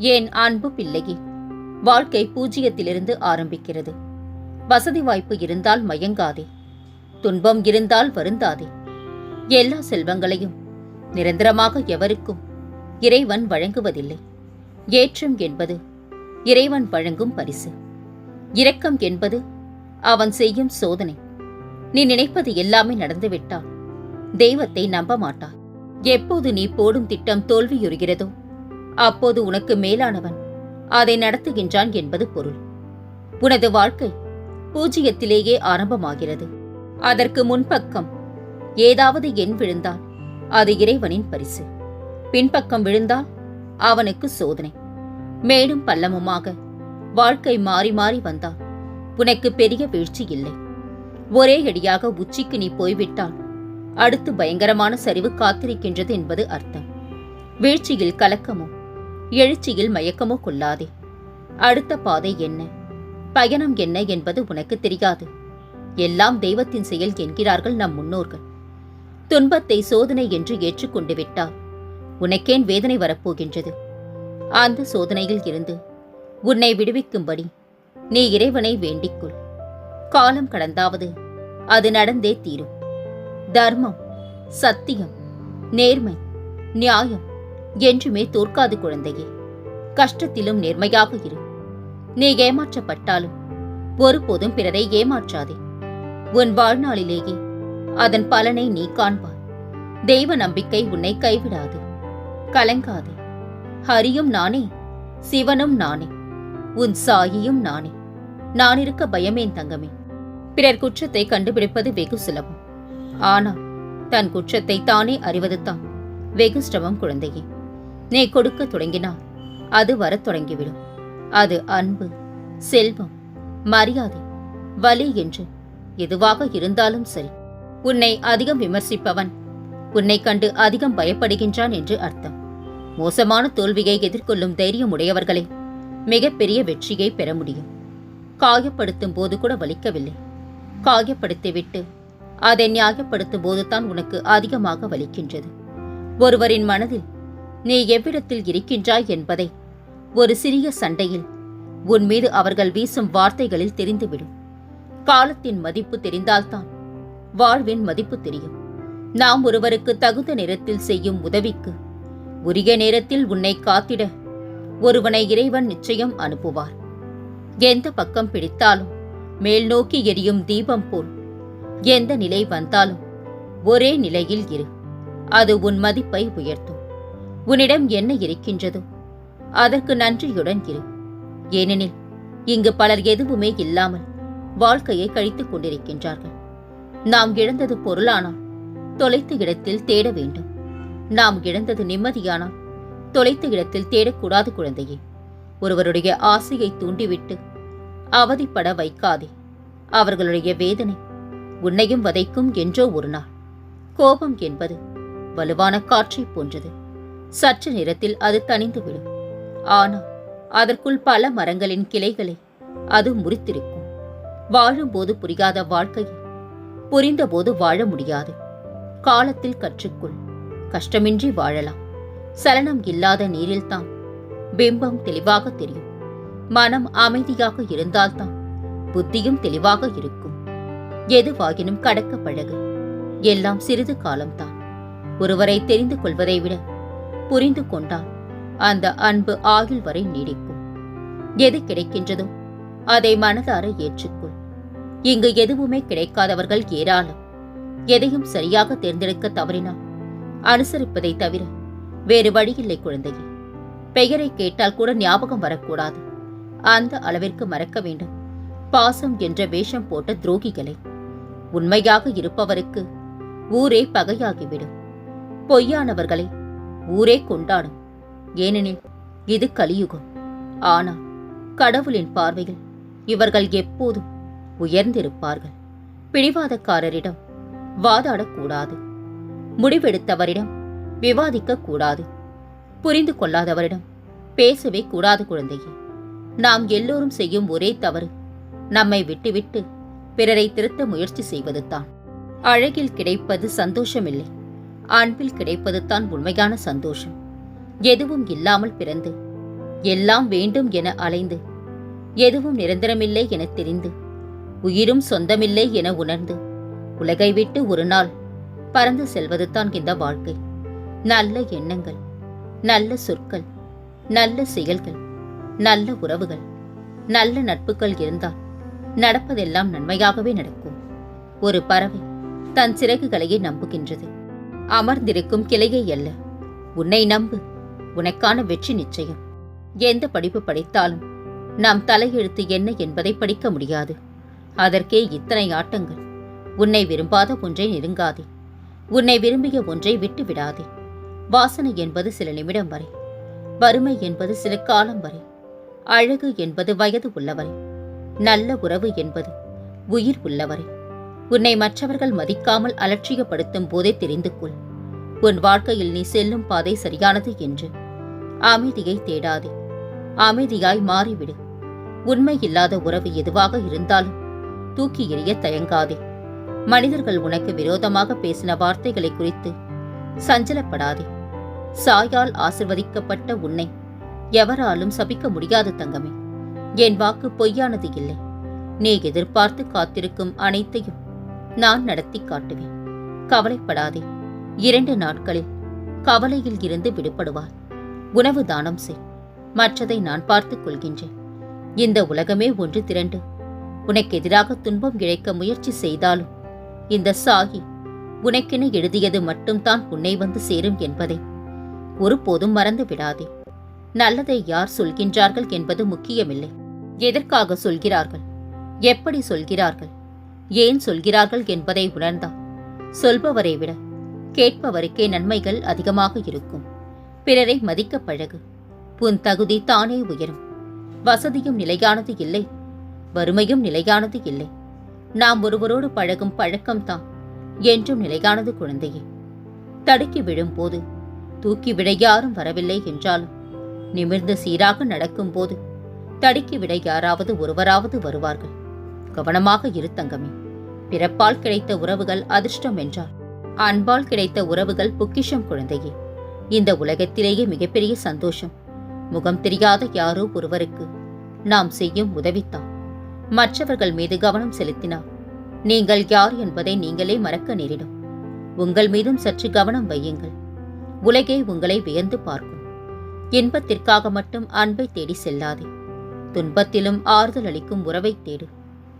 ஏன் அன்பு பிள்ளையே? வாழ்க்கை பூஜ்ஜியத்திலிருந்து ஆரம்பிக்கிறது. வசதி வாய்ப்பு இருந்தால் மயங்காதே. துன்பம் இருந்தால் வருந்தாதே. எல்லா செல்வங்களையும் நிரந்தரமாக எவருக்கும் இறைவன் வழங்குவதில்லை. ஏற்றம் என்பது இறைவன் வழங்கும் பரிசு. இரக்கம் என்பது அவன் செய்யும் சோதனை. நீ நினைப்பது எல்லாமே நடந்துவிட்டால் தெய்வத்தை நம்ப மாட்டார் எப்போது நீ போடும் திட்டம் தோல்வியுறுகிறதோ அப்போது உனக்கு மேலானவன். அதை நடத்துகின்றான் என்பது பொருள். உனது வாழ்க்கை பூஜ்ஜியத்திலேயே ஆரம்பமாகிறது. அதற்கு முன்பக்கம் ஏதாவது எண் விழுந்தால் அது இறைவனின் பரிசு. பின்பக்கம் விழுந்தால் அவனுக்கு சோதனை. மேலும் பள்ளமுமாக வாழ்க்கை மாறி மாறி வந்தால் உனக்கு பெரிய வீழ்ச்சி இல்லை. ஒரே அடியாக உச்சிக்கு நீ போய்விட்டால் அடுத்து பயங்கரமான சரிவு காத்திருக்கின்றது என்பது அர்த்தம். வீழ்ச்சியில் கலக்கமும் எழுச்சியில் மயக்கமோ கொள்ளாதே. அடுத்த பாதை என்ன? பயணம் என்ன என்பது உனக்கு தெரியாது. எல்லாம் தெய்வத்தின் செயல் என்கிறார்கள் நம் முன்னோர்கள். துன்பத்தை சோதனை என்று ஏற்றுக்கொண்டு விட்டால் உனக்கேன் வேதனை வரப்போகின்றது? அந்த சோதனையில் இருந்து உன்னை விடுவிக்கும்படி நீ இறைவனை வேண்டிக்கொள். காலம் கடந்தாவது அது நடந்தே தீரும். தர்மம் சத்தியம் நேர்மை நியாயம் என்றுமே தோற்காது குழந்தையே. கஷ்டத்திலும் நேர்மையாக இரு. நீ ஏமாற்றப்பட்டாலும் ஒருபோதும் பிறரை ஏமாற்றாதே. உன் வாழ்நாளிலேயே அதன் பலனை நீ காண்பாய் தெய்வ நம்பிக்கை உன்னை கைவிடாது. கலங்காதே. ஹரியும் நானே சிவனும் நானே உன் சாயியும் நானே. நான் இருக்க பயமேன் தங்கமே. பிறர் குற்றத்தை கண்டுபிடிப்பது வெகு சுலபம். ஆனால் தன் குற்றத்தை தானே அறிவதுதான் வெகு சிரமம் குழந்தையே. நீ கொடுக்க தொடங்கினால் அது வரத் தொடங்கிவிடும். அது அன்பு செல்வம் மரியாதை வலி என்று எதுவாக இருந்தாலும் சரி. உன்னை அதிகம் விமர்சிப்பவன் உன்னை கண்டு அதிகம் பயப்படுகின்றான் என்று அர்த்தம். மோசமான தோல்வியை எதிர்கொள்ளும் தைரியம் உடையவர்களே மிகப்பெரிய வெற்றியை பெற முடியும். காயப்படுத்தும் போது கூட வலிக்கவில்லை. காயப்படுத்திவிட்டு அதை நியாயப்படுத்தும் போதுதான் உனக்கு அதிகமாக வலிக்கின்றது. ஒருவரின் மனதில் நீ எவ்விடத்தில் இருக்கின்றாய் என்பதை. ஒரு சிறிய சண்டையில் உன் மீது அவர்கள் வீசும் வார்த்தைகளில் தெரிந்துவிடும். காலத்தின் மதிப்பு தெரிந்தால்தான் வாழ்வின் மதிப்பு தெரியும். நாம் ஒருவருக்கு தகுந்த நேரத்தில் செய்யும் உதவிக்கு உரிய நேரத்தில் உன்னை காத்திட ஒருவனை இறைவன் நிச்சயம் அனுப்புவார். எந்த பக்கம் பிடித்தாலும் மேல் நோக்கி எரியும் தீபம் போல் எந்த நிலை வந்தாலும் ஒரே நிலையில் இரு. அது உன் மதிப்பை உயர்த்தும். உன்னிடம் என்ன இருக்கின்றதோ? அதற்கு நன்றியுடன் இரு. ஏனெனில் இங்கு பலர் எதுவுமே இல்லாமல் வாழ்க்கையை கழித்துக் கொண்டிருக்கின்றார்கள். நாம் இழந்தது பொருளானால் தொலைத்த இடத்தில் தேட வேண்டும். நாம் இழந்தது நிம்மதியானால் தொலைத்த இடத்தில் தேடக்கூடாது குழந்தையே. ஒருவருடைய ஆசையை தூண்டிவிட்டு அவதிப்பட வைக்காதே. அவர்களுடைய வேதனை உன்னையும் வதைக்கும் என்றோ ஒரு நாள். கோபம் என்பது வலுவான காற்றை போன்றது. சற்று நேரத்தில் அது தணிந்துவிடும். ஆனால் அதற்குள் பல மரங்களின் கிளைகளை அது முறித்திருக்கும். வாழும்போது புரியாத வாழ்க்கையை புரிந்தபோது வாழ முடியாது. காலத்தில் கற்றுக்கொள் கஷ்டமின்றி வாழலாம். சலனம் இல்லாத நீரில்தான் பிம்பம் தெளிவாக தெரியும். மனம் அமைதியாக இருந்தால்தான் புத்தியும் தெளிவாக இருக்கும். எதுவாகினும் கடக்க பழகு. எல்லாம் சிறிது காலம்தான். ஒருவரை தெரிந்து கொள்வதை விட புரிந்து கொண்டால் அந்த அன்பு ஆயுள் வரை நீடிக்கும். எது கிடைக்கின்றதோ? அதை மனதார ஏற்றுக்கொள். இங்கு எதுவுமே கிடைக்காதவர்கள் ஏராளம். எதையும் சரியாக தேர்ந்தெடுக்க தவறினால் அனுசரிப்பதை தவிர வேறு வழியில்லை குழந்தையே. பெயரை கேட்டால் கூட ஞாபகம் வரக்கூடாது. அந்த அளவிற்கு மறக்க வேண்டும். பாசம் என்ற வேஷம் போட்ட துரோகிகளை. உண்மையாக இருப்பவருக்கு ஊரே பகையாகிவிடும். பொய்யானவர்களை ஊரே கொண்டாடும். ஏனெனில் இது கலியுகம். ஆனால் கடவுளின் பார்வையில் இவர்கள் எப்போதும் உயர்ந்திருப்பார்கள். பிடிவாதக்காரரிடம் வாதாடக்கூடாது. முடிவெடுத்தவரிடம் விவாதிக்க கூடாது புரிந்து கொள்ளாதவரிடம் பேசவே கூடாது குழந்தையே. நாம் எல்லோரும் செய்யும் ஒரே தவறு நம்மை விட்டுவிட்டு பிறரை திருத்த முயற்சி செய்வதுதான். அழகில் கிடைப்பது சந்தோஷமில்லை. அன்பில் கிடைப்பது தான் உண்மையான சந்தோஷம். எதுவும் இல்லாமல் பிறந்து எல்லாம் வேண்டும் என அலைந்து எதுவும் நிரந்தரமில்லை என தெரிந்து உயிரும் சொந்தமில்லை என உணர்ந்து உலகை விட்டு ஒரு நாள் பறந்து செல்வதுதான் இந்த வாழ்க்கை. நல்ல எண்ணங்கள் நல்ல சொற்கள் நல்ல செயல்கள் நல்ல உறவுகள் நல்ல நட்புகள் இருந்தால் நடப்பதெல்லாம் நன்மையாகவே நடக்கும். ஒரு பறவை தன் சிறகுகளையே நம்புகின்றது. அமர்ந்திருக்கும் கிளையை அல்ல. உன்னை நம்பு. உனக்கான வெற்றி நிச்சயம். எந்த படிப்பு படித்தாலும் நாம் தலையெழுத்து என்ன என்பதை படிக்க முடியாது. அதற்கே இத்தனை ஆட்டங்கள். உன்னை விரும்பாத ஒன்றை நெருங்காதே. உன்னை விரும்பிய ஒன்றை விட்டு விடாதே வாசனை என்பது சில நிமிடம் வரை. வறுமை என்பது சில காலம் வரை. அழகு என்பது வயது உள்ளவரை. நல்ல உறவு என்பது உயிர் உள்ளவரை. உன்னை மற்றவர்கள் மதிக்காமல் அலட்சியப்படுத்தும் போதே தெரிந்து கொள். உன் வாழ்க்கையில் நீ செல்லும் பாதை சரியானது என்று. அமைதியை தேடாதே. அமைதியாய் மாறிவிடு. உண்மை இல்லாத உறவு எதுவாக இருந்தாலும் தூக்கி எறிய தயங்காதே. மனிதர்கள் உனக்கு விரோதமாக பேசின வார்த்தைகளை குறித்து சஞ்சலப்படாதே. சாயால் ஆசிர்வதிக்கப்பட்ட உன்னை எவராலும் சபிக்க முடியாது தங்கமே. என் வாக்கு பொய்யானது இல்லை. நீ எதிர்பார்த்து காத்திருக்கும் அனைத்தையும் நான் நடத்தி காட்டுவேன். கவலைப்படாதே. இரண்டு நாட்களில் கவலையில் இருந்து விடுபடுவார் உணவு தானம் செய். மற்றதை நான் பார்த்துக் கொள்கின்றேன். இந்த உலகமே ஒன்று திரண்டு. உனக்கு எதிராக துன்பம் இழைக்க முயற்சி செய்தாலும் இந்த சாகி உனக்கென எழுதியது மட்டும்தான் உன்னை வந்து சேரும் என்பதை. ஒருபோதும் மறந்து விடாதே. நல்லதை யார் சொல்கின்றார்கள் என்பது முக்கியமில்லை. எதற்காக சொல்கிறார்கள்? எப்படி சொல்கிறார்கள்? ஏன் சொல்கிறார்கள் என்பதை உணர்ந்தான். சொல்பவரை விட கேட்பவருக்கே நன்மைகள் அதிகமாக இருக்கும். பிறரை மதிக்க பழகு. உன் தகுதி தானே உயரும். வசதியும் நிலையானது இல்லை. வறுமையும் நிலையானது இல்லை. நாம் ஒருவரோடு பழகும் பழக்கம்தான் என்றும் நிலையானது குழந்தையே. தடுக்கி விழும்போது தூக்கி விட யாரும் வரவில்லை என்றாலும் நிமிர்ந்து சீராக நடக்கும்போது தடுக்கி விட யாராவது ஒருவராவது வருவார்கள். கவனமாக இரு தங்கமே. பிறப்பால் கிடைத்த உறவுகள் அதிர்ஷ்டம் என்றார் அன்பால் கிடைத்த உறவுகள் பொக்கிஷம் குழந்தையே. இந்த உலகத்திலேயே மிகப்பெரிய சந்தோஷம். முகம் தெரியாத யாரோ ஒருவருக்கு நாம் செய்யும் உதவித்தான். மற்றவர்கள் மீது கவனம் செலுத்தினார். நீங்கள் யார் என்பதை நீங்களே மறக்க நேரிடும். உங்கள் மீதும் சற்று கவனம் வையுங்கள். உலகே உங்களை வியந்து பார்க்கும். இன்பத்திற்காக மட்டும் அன்பை தேடி செல்லாதே. துன்பத்திலும் ஆறுதல் அளிக்கும் உறவை தேடு.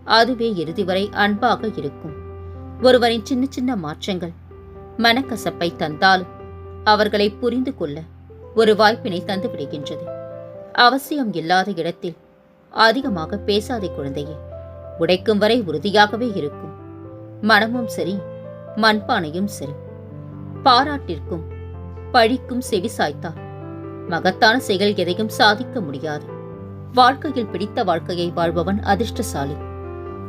அதுவே இறுதி வரை அன்பாக இருக்கும். ஒருவரின் சின்ன சின்ன மாற்றங்கள் மனக்கசப்பை தந்தாலும் அவர்களை புரிந்து கொள்ள ஒரு வாய்ப்பினை தந்து விடுகின்றது. அவசியம் இல்லாத இடத்தில் அதிகமாக பேசாதே குழந்தையே உடைக்கும் வரை உறுதியாகவே இருக்கும். மனமும் சரி மண்பானையும் சரி. பாராட்டிற்கும் பழிக்கும் செவி சாய்த்தார் மகத்தான செயல் எதையும் சாதிக்க முடியாது. வாழ்க்கையில் பிடித்த வாழ்க்கையை வாழ்பவன் அதிர்ஷ்டசாலி.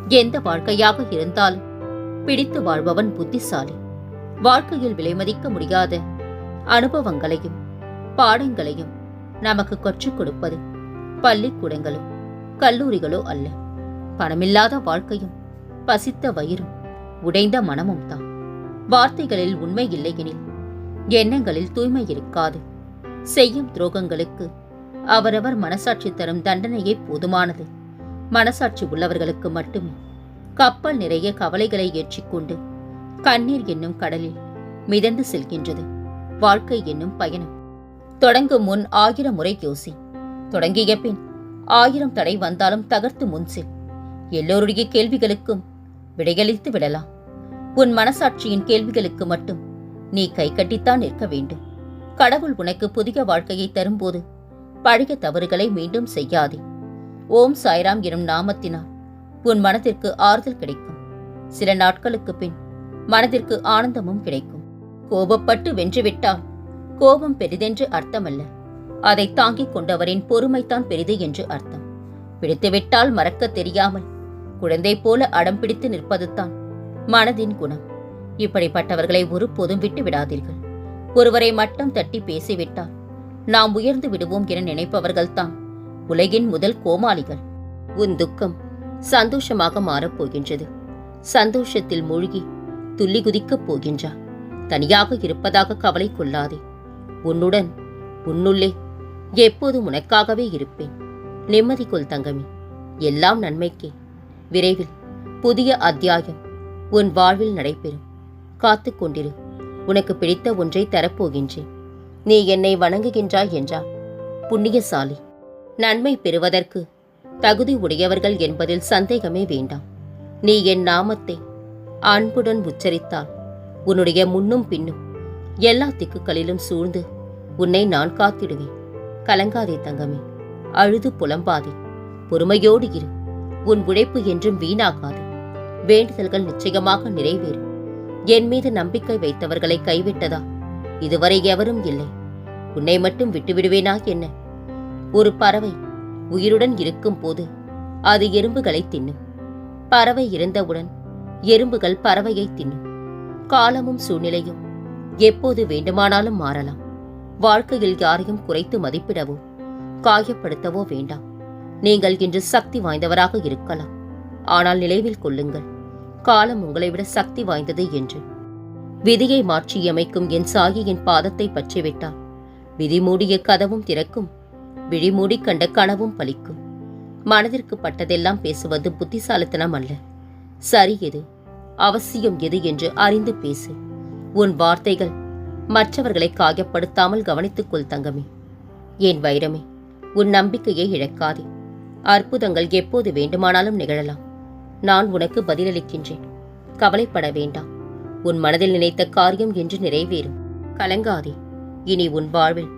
எந்த வாழ்க்கையாக இருந்தாலும் பிடித்து வாழ்பவன் புத்திசாலி. வாழ்க்கையில் விலைமதிக்க முடியாத அனுபவங்களையும் பாடங்களையும் நமக்கு கற்றுக் கொடுப்பது பள்ளிக்கூடங்களோ கல்லூரிகளோ அல்ல. பணமில்லாத வாழ்க்கையும் பசித்த வயிறும் உடைந்த மனமும் தான். வார்த்தைகளில் உண்மை இல்லையெனில் எண்ணங்களில் தூய்மை இருக்காது. செய்யும் துரோகங்களுக்கு அவரவர் மனசாட்சி தரும் தண்டனையே போதுமானது. மனசாட்சி உள்ளவர்களுக்கு மட்டும் கப்பல் நிறைய கவலைகளை ஏற்றிக்கொண்டு கண்ணீர் என்னும் கடலில் மிதந்து செல்கின்றது. வாழ்க்கை என்னும் பயணம். தொடங்கும் முன் ஆயிரம் முறை யோசி. தொடங்கிய பின் ஆயிரம் தடை வந்தாலும் தகர்த்து முன் செல். எல்லோருடைய கேள்விகளுக்கும் விடையளித்து விடலாம். உன் மனசாட்சியின் கேள்விகளுக்கு மட்டும் நீ கை கட்டித்தான் நிற்க வேண்டும். கடவுள் உனக்கு புதிய வாழ்க்கையை தரும்போது பழைய தவறுகளை மீண்டும் செய்யாதே. ஓம் சாய்ராம் எனும் நாமத்தினால் உன் மனதிற்கு ஆறுதல் கிடைக்கும். சில நாட்களுக்கு பின் மனதிற்கு ஆனந்தமும் கிடைக்கும். கோபப்பட்டு வென்றுவிட்டால் கோபம் பெரிதென்று அர்த்தமல்ல. அதை தாங்கிக் கொண்டவரின் பொறுமைதான் பெரிது என்று அர்த்தம். பிடித்துவிட்டால் மறக்க தெரியாமல் குழந்தை போல அடம் பிடித்து நிற்பதுதான் மனதின் குணம். இப்படிப்பட்டவர்களை ஒருபோதும் விட்டு விடாதீர்கள். ஒருவரை மட்டம் தட்டி பேசிவிட்டால் நாம் உயர்ந்து விடுவோம் என நினைப்பவர்கள்தான் உலகின் முதல் கோமாளிகள். உன் துக்கம் சந்தோஷமாக மாறப்போகின்றது சந்தோஷத்தில் மூழ்கி துள்ளி குதிக்கப் போகின்றா. தனியாக இருப்பதாக கவலை கொள்ளாதே. உன்னுடன் உன்னுள்ளே எப்போதும் உனக்காகவே இருப்பேன். நிம்மதி கொள் தங்கமி. எல்லாம் நன்மைக்கே. விரைவில் புதிய அத்தியாயம் உன் வாழ்வில் நடைபெறும். காத்து கொண்டிரு. உனக்கு பிடித்த ஒன்றை தரப்போகின்றேன். நீ என்னை வணங்குகின்றாய் என்றா புண்ணியசாலி. நன்மை பெறுவதற்கு தகுதி உடையவர்கள் என்பதில் சந்தேகமே வேண்டாம். நீ என் நாமத்தை அன்புடன் உச்சரித்தால் உன்னுடைய முன்னும் பின்னும் எல்லா திக்குகளிலும் சூழ்ந்து உன்னை நான் காத்திடுவேன். கலங்காதே தங்கமே அழுது புலம்பாதே பொறுமையோடு இரு உன் உழைப்பு என்றும் வீணாகாது. வேண்டுதல்கள் நிச்சயமாக நிறைவேறும். என் மீது நம்பிக்கை வைத்தவர்களை கைவிட்டதா? இதுவரை எவரும் இல்லை. உன்னை மட்டும் விட்டுவிடுவேனா என்ன? ஒரு பறவை உயிருடன் இருக்கும் போது அது எறும்புகளை தின்னும் பறவை இறந்தவுடன் எறும்புகள் பறவையை தின்னும் காலமும் சூழ்நிலையும் எப்போது வேண்டுமானாலும் மாறலாம். வாழ்க்கையில் யாரையும் குறைத்து மதிப்பிடவோ காயப்படுத்தவோ வேண்டாம். நீங்கள் இன்று சக்தி வாய்ந்தவராக இருக்கலாம். ஆனால் நினைவில் கொள்ளுங்கள் காலம் உங்களை விட சக்தி வாய்ந்தது என்று. விதியை மாற்றியமைக்கும் என் சாகியின் பாதத்தை பற்றிவிட்டால் விதி மூடிய கதவும் திறக்கும். விழிமூடி கண்ட கனவும் பலிக்கும். மனதிற்கு பட்டதெல்லாம் பேசுவது புத்திசாலித்தனம் அல்ல. சரி எது? அவசியம் எது என்று அறிந்து பேசு. உன் வார்த்தைகள் மற்றவர்களை காயப்படுத்தாமல் கவனித்துக்கொள் தங்கமே. என் வைரமே உன் நம்பிக்கையை இழக்காதே. அற்புதங்கள் எப்போது வேண்டுமானாலும் நிகழலாம். நான் உனக்கு பதிலளிக்கின்றேன். கவலைப்பட வேண்டாம். உன் மனதில் நினைத்த காரியம் என்று நிறைவேறும். கலங்காதே. இனி உன் வாழ்வில்